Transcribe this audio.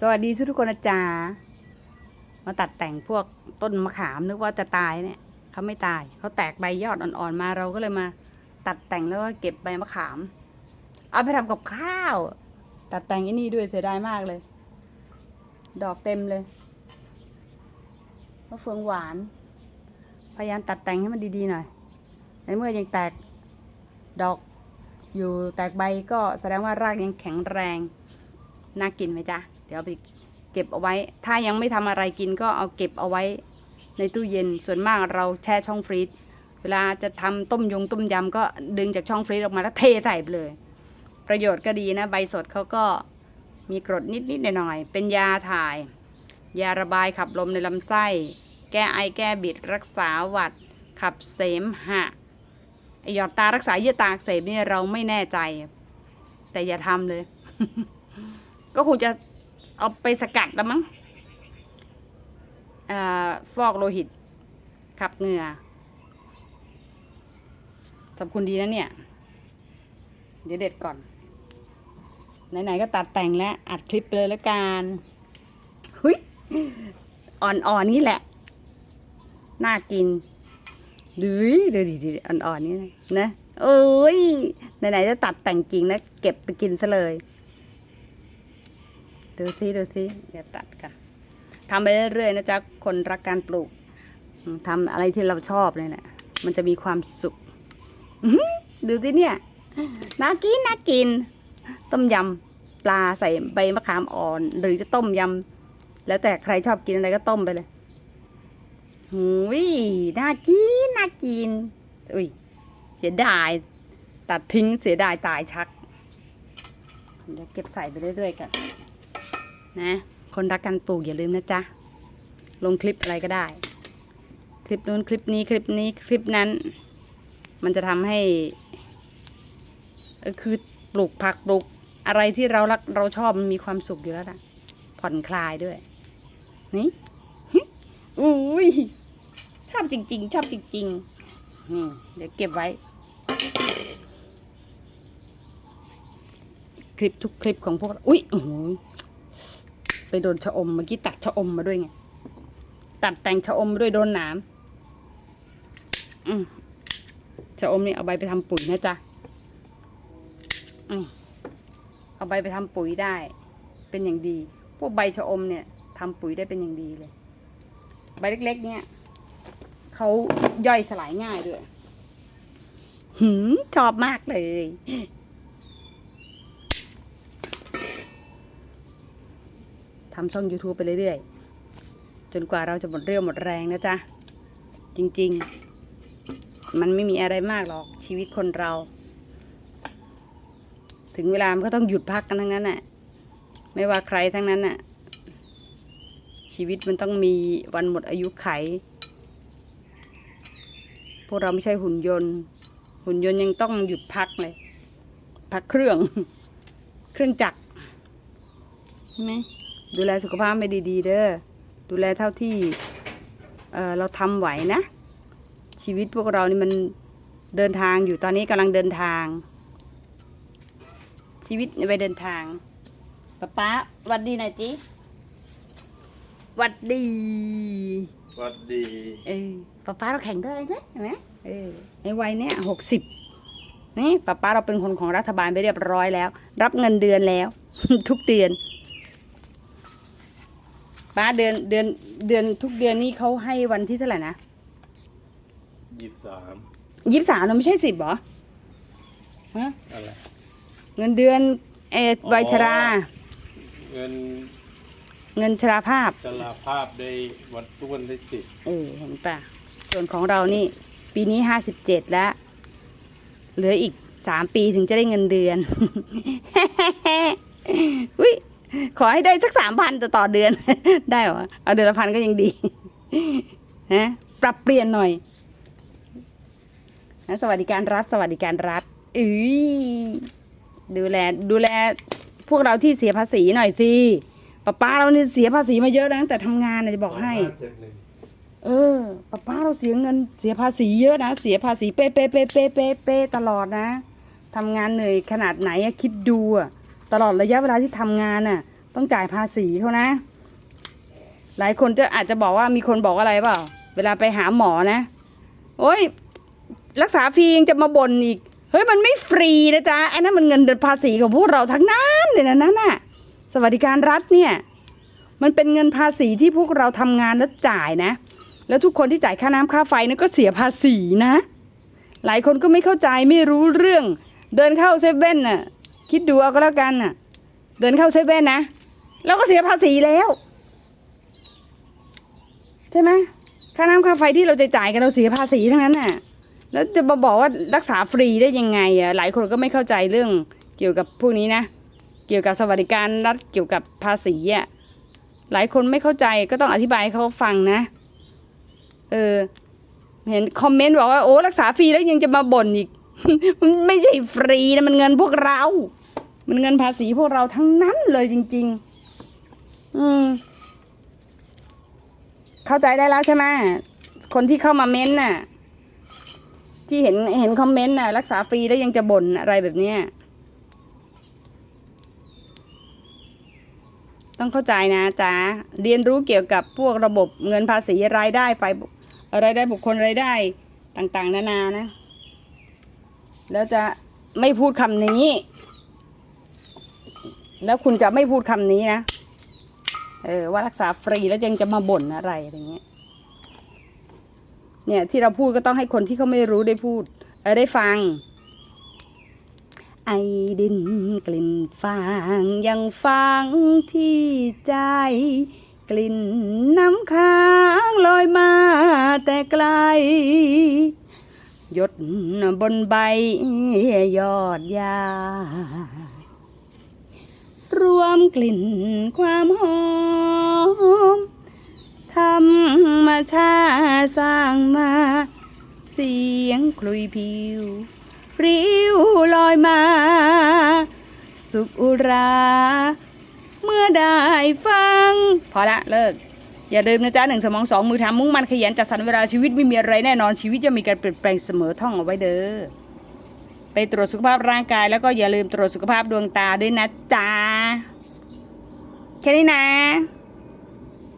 สวัสดีทุกๆคนนะจ๊ะมาตัดแต่งพวกต้นมะขามนึกว่าจะตายเนี่ยเขาไม่ตายเขาแตกใบยอดอ่อนๆมาเราก็เลยมา ตัดแต่งแล้วก็เก็บใบมะขาม เอาไปทำกับข้าว ตัดแต่งอันนี้ด้วยเสียดายมากเลย ดอกเต็มเลยมะเฟืองหวาน พยายามตัดแต่งให้มันดีๆหน่อยในเมื่อยังแตกดอกอยู่แตกใบก็แสดงว่ารากยังแข็งแรง น่ากินไหมจ๊ะ เดี๋ยวไปเก็บเอาไว้ ถ้ายังไม่ทำอะไรกินก็เอาเก็บเอาไว้ในตู้เย็น ส่วนมากเราแช่ช่องฟรีซ เวลาจะทำต้มยงต้มยำก็ดึงจากช่องฟรีซออกมาแล้วเทใส่เลย ประโยชน์ก็ดีนะ ใบสดเขาก็มีกรดนิดๆหน่อยๆเป็นยาถ่าย ยาระบายขับลมในลำไส้ แก้ไอแก้บิดรักษาหวัด ขับเสมหะหยอดตารักษาเยื่อตาอักเสบเนี่ยเราไม่แน่ใจ แต่อย่าทำเลย ก็คงจะเอาไปสกัดแล้วมั้งอาฟอกโลหิต ขับเหงื่อสำคุณดีนะเนี่ย เดี๋ยวเด็ดก่อน ไหนๆก็ตัดแต่งแล้วอัดคลิปเลยแล้วกันหุยอ่อนๆนี่แหละ น่ากินดูดิดูดิดิอ่อนๆนี่นะนะ โอ้ยไหนๆจะตัดแต่งจริงนะ เก็บไปกินซะเลย ดูซิดูซิเดี๋ยวตัดกันทำไปเรื่อยๆนะจ๊ะคนรักการปลูกทำอะไรที่เราชอบเลยแหละมันจะมีความสุขดูสิเนี่ยน่ากินน่ากิน ต้มยำปลาใส่ใบมะขามอ่อน หรือจะต้มยำแล้วแต่ใครชอบกินอะไรก็ต้มไปเลยหุยน่ากินน่ากิน อุ้ยเสียดาย ตัดทิ้งเสียดายตายชักเดี๋ยวเก็บใส่ไปเรื่อยๆกัน นะคนรักการปลูกอย่าลืมนะจ๊ะ ลงคลิปอะไรก็ได้ คลิปนู้นคลิปนี้คลิปนี้คลิปนั้น มันจะทำให้คือปลูกผักปลูกอะไรที่เรารักเราชอบมันมีความสุขอยู่แล้วนะผ่อนคลายด้วย นี่อุ้ยชอบจริง ๆ ชอบจริงๆนี่เดี๋ยวเก็บไว้ คลิปทุกคลิปของพวกเราอุ้ยโอ้โห ไปโดนชะอมเมื่อกี้ตัดชะอมมาด้วยไงตัดแต่งชะอมด้วยโดนหนามอืมชะอมนี่เอาใบไปทำปุ๋ยนะจ๊ะอืมเอาใบไปทำปุ๋ยได้ เป็นอย่างดี พวกใบชะอมเนี่ยทำปุ๋ยได้เป็นอย่างดีเลย ใบเล็ก ๆ เนี่ยเขาย่อยสลายง่ายด้วยหืมชอบมากเลย ทำช่อง YouTube ไปเรื่อยๆ จนกว่าเราจะหมดเรี่ยวหมดแรงนะจ๊ะ จริงๆ มันไม่มีอะไรมากหรอกชีวิตคนเรา ถึงเวลามันก็ต้องหยุดพักกันทั้งนั้นน่ะ ไม่ว่าใครทั้งนั้นน่ะ ชีวิตมันต้องมีวันหมดอายุไข พวกเราไม่ใช่หุ่นยนต์ หุ่นยนต์ยังต้องหยุดพักเลย พักเครื่อง เครื่องจักรใช่ไหม ดูแลสุขภาพไม่ดีๆ เด้อดูแลเท่าที่เอ่อเราทำไหวนะ ชีวิตพวกเรานี่มันเดินทางอยู่ตอนนี้กำลังเดินทาง ชีวิตไปเดินทางป๊าป๊าหวัดดีหน่อยจิหวัดดีสวัสดีเออป๊าป๊าเราแข็งแรงนะเห็นไหมเออในวัยเนี้ยหกสิบนี่ป๊าป๊าเราเป็นคนของรัฐบาลไปเรียบร้อยแล้ว รับเงินเดือนแล้ว ทุกเดือน ป้าเดือนเดือนเดือนทุกเดือนนี่เขาให้วันที่เท่าไหร่นะยี่สิบสามยี่สิบสามเราไม่ใช่สิบเหรอฮะอะไรเงินเดือนเอออ๋อวัยชรา เงิน เงินชราภาพสลาภาพได้วันทุกวันที่สิบเออเห็นปะส่วนของเรานี่ ปีนี้ห้าสิบเจ็ดแล้ว เหลืออีกสามปีถึงจะได้เงินเดือนอุ้ย ขอให้ได้สักสามพันต่อต่อเดือน ได้เหรอเอาเดือนละพันก็ยังดีนะปรับเปลี่ยนหน่อยนะสวัสดิการรัฐสวัสดิการรัฐอือดูแลดูแลพวกเราที่เสียภาษีหน่อยสิป้าป้าเราเนี่ยเสียภาษีมาเยอะนะตั้งแต่ทำงานนะจะบอกให้เจ็ดหนึ่งเออป้าป้าเราเสียเงินเสียภาษีเยอะนะ เสียภาษีเป๊ะเป๊ะเป๊ะเป๊ะเป๊ะเป๊ะตลอดนะทำงานเหนื่อยขนาดไหนอะคิดดูอะตลอดระยะเวลาที่ทำงานน่ะ ต้องจ่ายภาษีเขานะ หลายคนจะอาจจะบอกว่ามีคนบอกอะไรเปล่า เวลาไปหาหมอนะ โอ้ยรักษาฟรียังจะมาบ่นอีก เฮ้ยมันไม่ฟรีนะจ๊ะไอ้นั่นมันเงินเดือนภาษีของพวกเราทั้งนั้นเลยนะนั่นน่ะ สวัสดิการรัฐเนี่ย มันเป็นเงินภาษีที่พวกเราทำงานแล้วจ่ายนะ แล้วทุกคนที่จ่ายค่าน้ำค่าไฟนั่นก็เสียภาษีนะ หลายคนก็ไม่เข้าใจไม่รู้เรื่อง เดินเข้าเซเว่นน่ะ คิดดูเอาก็แล้วกันน่ะ เดินเข้าเซเว่นนะ เราก็เสียภาษีแล้ว ใช่ไหมค่าน้ำค่าไฟที่เราจะจ่ายกันเราเสียภาษีทั้งนั้นน่ะ แล้วจะมาบอกว่ารักษาฟรีได้ยังไงอะหลายคนก็ไม่เข้าใจเรื่องเกี่ยวกับพวกนี้นะ เกี่ยวกับสวัสดิการรัฐเกี่ยวกับภาษีอะหลายคนไม่เข้าใจก็ต้องอธิบายให้เขาฟังนะ เออ เห็นคอมเมนต์บอกว่าโอ้รักษาฟรีแล้วยังจะมาบ่นอีก มันไม่ใช่ฟรีนะมันเงินพวกเรา มันเงินภาษีพวกเราทั้งนั้นเลยจริง ๆ อืม เข้าใจได้แล้วใช่ไหมคนที่เข้ามาเม้นต์น่ะ ที่เห็นเห็นคอมเมนต์น่ะ รักษาฟรีแล้วยังจะบ่นอะไรแบบเนี้ยต้องเข้าใจนะจ๊ะเรียนรู้เกี่ยวกับพวกระบบเงินภาษีรายได้ฝ่ายบุรายได้บุคคลรายได้ต่างๆ นานานะ แล้วจะไม่พูดคำนี้ แล้วคุณจะไม่พูดคำนี้นะ เออว่ารักษาฟรีแล้วยังจะมาบ่นอะไรอย่างเงี้ยเนี่ยที่เราพูดก็ต้องให้คนที่เขาไม่รู้ได้พูดเออได้ฟัง ไอดินกลิ่นฟางยังฟังที่ใจ กลิ่นน้ำค้างลอยมาแต่ไกลหยดบนใบยอดยา รวมกลิ่นความหอมธรรมชาติสร้างมา เสียงคลุยผิวปริ้วลอยมา สุขอุรา เมื่อได้ฟัง พอละเลิก อย่าลืมนะจ๊ะหนึ่งสมองสองมือทำมุ่งมันขยันจัดสรรเวลาชีวิตไม่มีอะไรแน่นอนชีวิตจะมีการเปลี่ยนแปลงเสมอท่องเอาไว้เด้อ ไปตรวจสุขภาพร่างกาย แล้วก็อย่าลืมตรวจสุขภาพดวงตาด้วยนะจ๊ะแค่นี้นะ